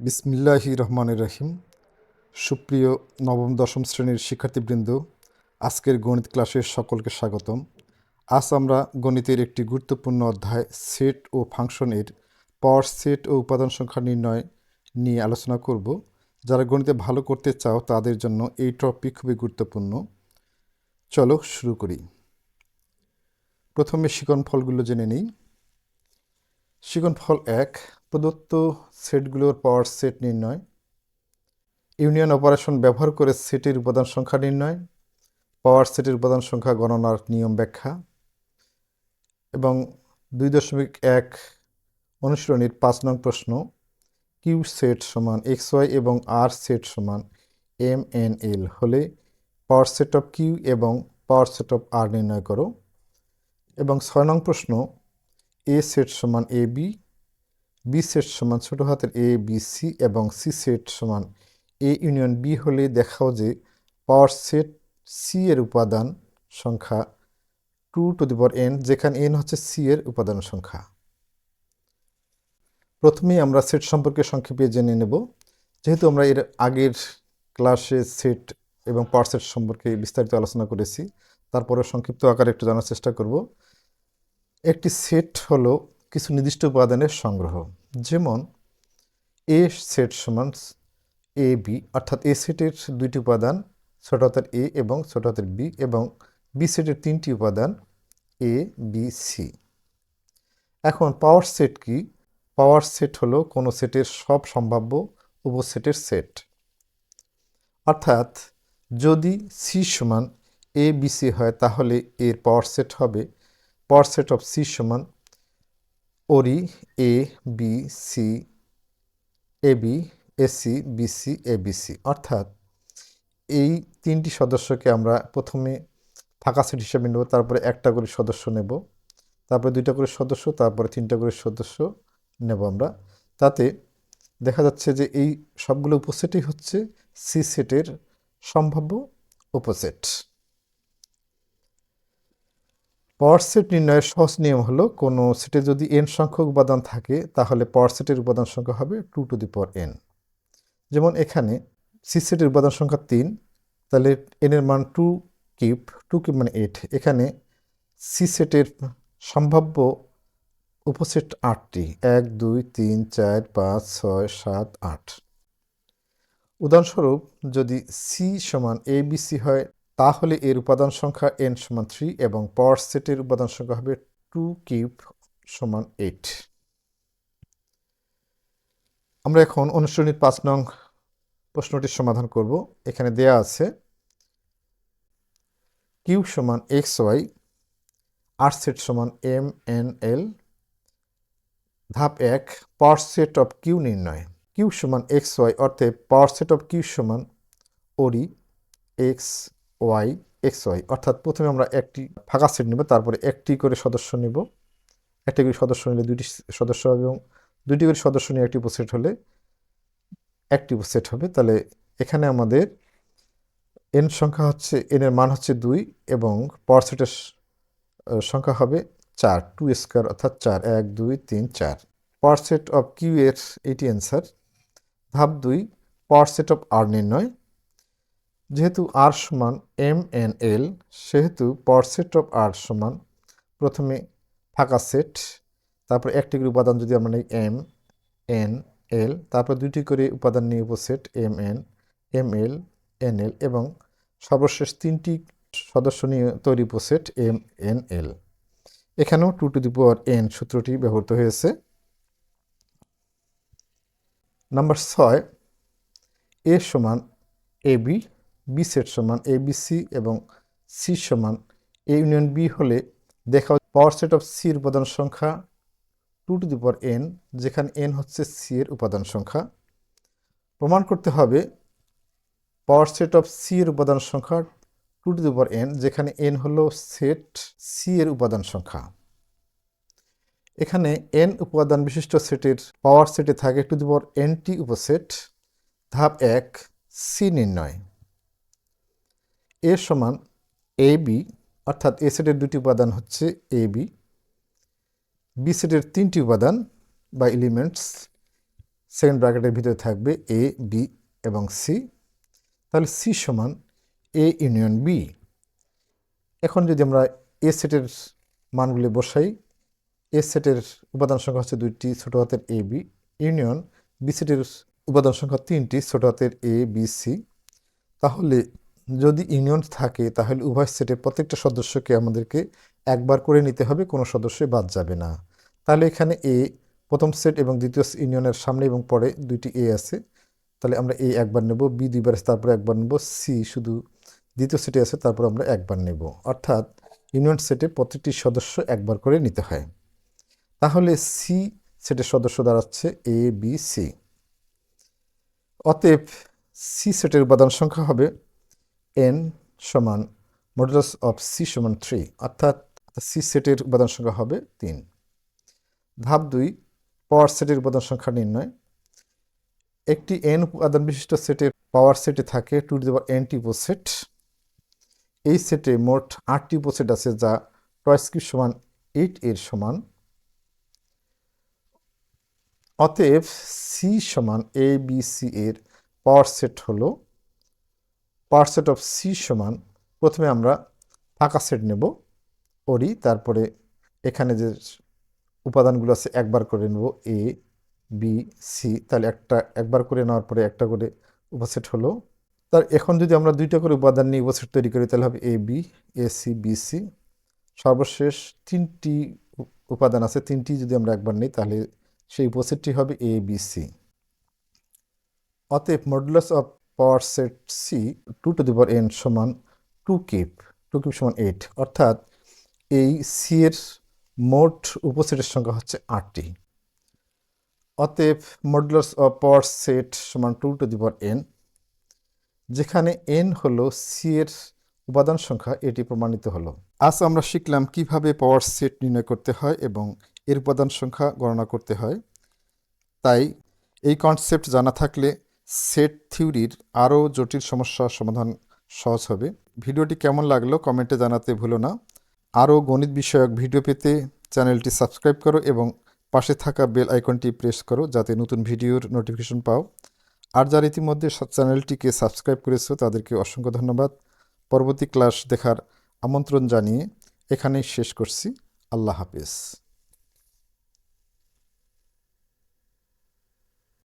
বিসমিল্লাহি রহমানির রহিম। সুপ্রিয় নবম, দশম শ্রেণির শিক্ষার্থীবৃন্দ, আজকের গণিত ক্লাসের সকলকে স্বাগতম। আজ আমরা গণিতের একটি গুরুত্বপূর্ণ অধ্যায়, সেট ও ফাংশনের পাওয়ার সেট ও উপাদান সংখ্যা নির্ণয় নিয়ে আলোচনা করব। যারা গণিতে ভালো করতে চাও, তাদের জন্য এই টপিক খুবই গুরুত্বপূর্ণ। চলো শুরু করি। প্রথমে শিকন ফলগুলো জেনে নিই। শিকন ফল এক, প্রদত্ত সেটগুলোর পাওয়ার সেট নির্ণয়। ইউনিয়ন অপারেশন ব্যবহার করে সেটের উপাদান সংখ্যা নির্ণয়, পাওয়ার সেটের উপাদান সংখ্যা গণনার নিয়ম ব্যাখ্যা এবং দুই দশমিক এক অনুশীলনীর পাঁচ নং প্রশ্ন, কিউ সেট সমান এক্স ওয়াই এবং আর সেট সমান এম এন এল হলে পাওয়ার সেট অফ কিউ এবং পাওয়ার সেট অফ আর নির্ণয় করো। এবং ছয় নং প্রশ্ন এ সেট সমান এ বি বি সেট সমান ছোট হাতের এ বি সি এবং সি সেট সমান এ ইউনিয়ন বি হলে দেখাও যে পাওয়ার সেট সি এর উপাদান সংখ্যা two to the power N যেখানে এন হচ্ছে সি এর উপাদান সংখ্যা। প্রথমেই আমরা সেট সম্পর্কে সংক্ষেপে জেনে নেব। যেহেতু আমরা এর আগের ক্লাসে সেট এবং পাওয়ার সেট সম্পর্কে বিস্তারিত আলোচনা করেছি তারপরে সংক্ষিপ্ত আকারে একটু জানার চেষ্টা করব। একটি সেট হলো কিছু নির্দিষ্ট উপাদানের সংগ্রহ। যেমন এ সেট সমান এ বি অর্থাৎ এ সেটের দুইটি উপাদান, ছোট হাতের এ এবং ছোট হাতের বি এবং বি সেটের তিনটি উপাদান এ বি সি এখন পাওয়ার সেট কি? পাওয়ার সেট হলো কোনো সেটের সব সম্ভাব্য উপসেটের সেট। অর্থাৎ যদি সি সমান এ বি সি হয়, তাহলে এর পাওয়ার সেট হবে পাওয়ার সেট অফ সি সমান ওরি A B C A B AC BC A BC অর্থাৎ এই তিনটি সদস্যকে আমরা প্রথমে ফাঁকা সেট হিসেবে নেব, তারপরে একটা করে সদস্য নেব, তারপরে দুইটা করে সদস্য, তারপরে তিনটা করে সদস্য নেব আমরা। তাতে দেখা যাচ্ছে যে এই সবগুলো উপসেটই হচ্ছে সি সেটের সম্ভাব্য উপসেট। পাওয়ার সেট নির্ণয়ের সহজ নিয়ম হলো, কোনো সেটে যদি এন সংখ্যক উপাদান থাকে, তাহলে পাওয়ার সেটের উপাদান সংখ্যা হবে two to the power N যেমন এখানে সি সেটের উপাদান সংখ্যা তিন, তাহলে এন এর মান টু কিউব টু কিউব মানে এইট এখানে সি সেটের সম্ভাব্য উপসেট আটটি, এক, দুই, তিন, চার, পাঁচ, ছয়, সাত, আট। উদাহরণস্বরূপ যদি সি সমান এ বি সি হয় তাহলে এর উপাদান সংখ্যা এন সমান থ্রি এবং পাওয়ার সেটের উপাদান সংখ্যা হবে টু কিউব সমান এইট আমরা এখন অনুশ্রেণীর পাঁচ নং প্রশ্নটির সমাধান করব। এখানে দেয়া আছে কিউ সমান এক্স ওয়াই আর সেট সমান এম এন এল ধাপ এক পাওয়ার সেট অফ কিউ নির্ণয়। কিউ সমান এক্স ওয়াই অর্থে পাওয়ার সেট অফ কিউ সমান ওরি এক্স ওয়াই এক্স ওয়াই অর্থাৎ প্রথমে আমরা একটি ফাঁকা সেট নেব, তারপরে একটি করে সদস্য নেব। একটি করে সদস্য নিলে দুইটি সদস্য হবে এবং দুইটি করে সদস্য নিয়ে একটি উপসেট হলে একটি উপসেট হবে। তাহলে এখানে আমাদের এন সংখ্যা হচ্ছে এন এর মান হচ্ছে দুই এবং পাওয়ার সেটের সংখ্যা হবে চার টু স্কোয়ার অর্থাৎ চার, এক, দুই, তিন, চার। পাওয়ার সেট অফ কিউ এর এটি অ্যান্সার ধাপ দুই পাওয়ার সেট অফ আর নির্ণয়। যেহেতু আর সমান এম এন এল সেহেতু পাওয়ার সেট অফ আর সমান প্রথমে ফাঁকা সেট তারপর একটি করে উপাদান যদি আমরা নিই এম এন এল তারপর দুটি করে উপাদান নিয়ে উপসেট M N M L N L এবং সর্বশেষ তিনটি সদস্য নিয়ে তৈরি উপসেট এম এন এল এখানেও two to the power N সূত্রটি ব্যবহৃত হয়েছে। নাম্বার ছয় এ সমান এ বি বি সেট সমান এ বি সি এবং সি সমান এ ইউনিয়ন বি হলে দেখা পাওয়ার সেট অফ সি সির উপাদান সংখ্যা two to the power N, যেখানে এন হচ্ছে সি এর উপাদান সংখ্যা। প্রমাণ করতে হবে পাওয়ার সেট অফ সি এর উপাদান সংখ্যা two to the power N, যেখানে এন হলো সেট সি এর উপাদান সংখ্যা। এখানে এন উপাদান বিশিষ্ট সেটের পাওয়ার সেটে থাকে টু দি পাওয়ার এনটি উপসেট, ধাপ এক, সি নির্ণয়। এ সমান এ বি, অর্থাৎ এ সেটের দুটি উপাদান হচ্ছে এ বি বি সেটের তিনটি উপাদান বা এলিমেন্টস সেকেন্ড ব্র্যাকেটের ভিতরে থাকবে এ, বি এবং সি। তাহলে সি সমান এ ইউনিয়ন বি। এখন যদি আমরা এ সেটের মানগুলি বসাই, এ সেটের উপাদান সংখ্যা হচ্ছে দুইটি, ছোট হাতের এ, বি ইউনিয়ন, বি সেটের উপাদান সংখ্যা তিনটি, ছোট হাতের এ, বি, সি। তাহলে যদি ইউনিয়ন থাকে, তাহলে উভয় সেটের প্রত্যেকটা সদস্যকে আমাদেরকে একবার করে নিতে হবে, কোনো সদস্যই বাদ যাবে না। তাহলে এখানে এ প্রথম সেট এবং দ্বিতীয় ইউনিয়নের সামনে এবং পরে দুইটি এ আছে। তাহলে আমরা এ একবার নেব বি দুইবার তারপরে একবার নেব সি শুধু দ্বিতীয় সেটে আছে, তারপর আমরা একবার নেব। অর্থাৎ ইউনিয়ন সেটে প্রত্যেকটি সদস্য একবার করে নিতে হয়। তাহলে সি সেটের সদস্য দাঁড়াচ্ছে এ বি সি অতএব সি সেটের উপাদান সংখ্যা হবে এন সমান মডুলাস অফ সি সমান থ্রি অর্থাৎ সি সেটের উপাদান সংখ্যা হবে তিন। ধাপ দুই পাওয়ার সেটের উপাদান সংখ্যা নির্ণয়। একটি এন উপাদান বিশিষ্ট সেটের পাওয়ার সেটে থাকে টু টু দেওয়ার এনটি উপসেট এই সেটে মোট আটটি উপসেট আছে যা টয়েস কিউব সমান এইট এর সমান। অতএব সি সমান এ বি সি এর পাওয়ার সেট হলো পাওয়ার সেট অফ সি সমান প্রথমে আমরা ফাঁকা সেট নেব ওরি তারপরে এখানে যে উপাদানগুলো আছে একবার করে নেব এ বি সি তাহলে একটা একবার করে নেওয়ার পরে একটা করে উপসেট হলো। তার এখন যদি আমরা দুইটা করে উপাদান নিয়ে উপসেট তৈরি করি, তাহলে হবে A B A C B C সর্বশেষ তিনটি উপাদান আছে, তিনটি যদি আমরা একবার নিই, তাহলে সেই উপসেটটি হবে এ বি সি অতএব modulus of power set C two to the power N সমান টু কিপ টু কিপ সমান এইট অর্থাৎ এই সি এর মোট উপসেটের সংখ্যা হচ্ছে আটটি। অতএব মডুলাস অফ পাওয়ার সেট সমান two to the power N যেখানে এন হলো সি এর উপাদান সংখ্যা, এটি প্রমাণিত হলো। আজ আমরা শিখলাম কীভাবে পাওয়ার সেট নির্ণয় করতে হয় এবং এর উপাদান সংখ্যা গণনা করতে হয়। তাই এই কনসেপ্ট জানা থাকলে সেট থিওরির আরও জটিল সমস্যার সমাধান সহজ হবে। ভিডিওটি কেমন লাগল কমেন্টে জানাতে ভুলো না। আরও গণিত বিষয়ক ভিডিও পেতে চ্যানেলটি সাবস্ক্রাইব করো এবং পাশে থাকা বেল আইকনটি প্রেস করো যাতে নতুন ভিডিওর নোটিফিকেশন পাও। আর যারা ইতিমধ্যে চ্যানেলটিকে সাবস্ক্রাইব করেছ তাদেরকে অসংখ্য ধন্যবাদ। পরবর্তী ক্লাস দেখার আমন্ত্রণ জানিয়ে এখানেই শেষ করছি। আল্লাহ হাফেজ।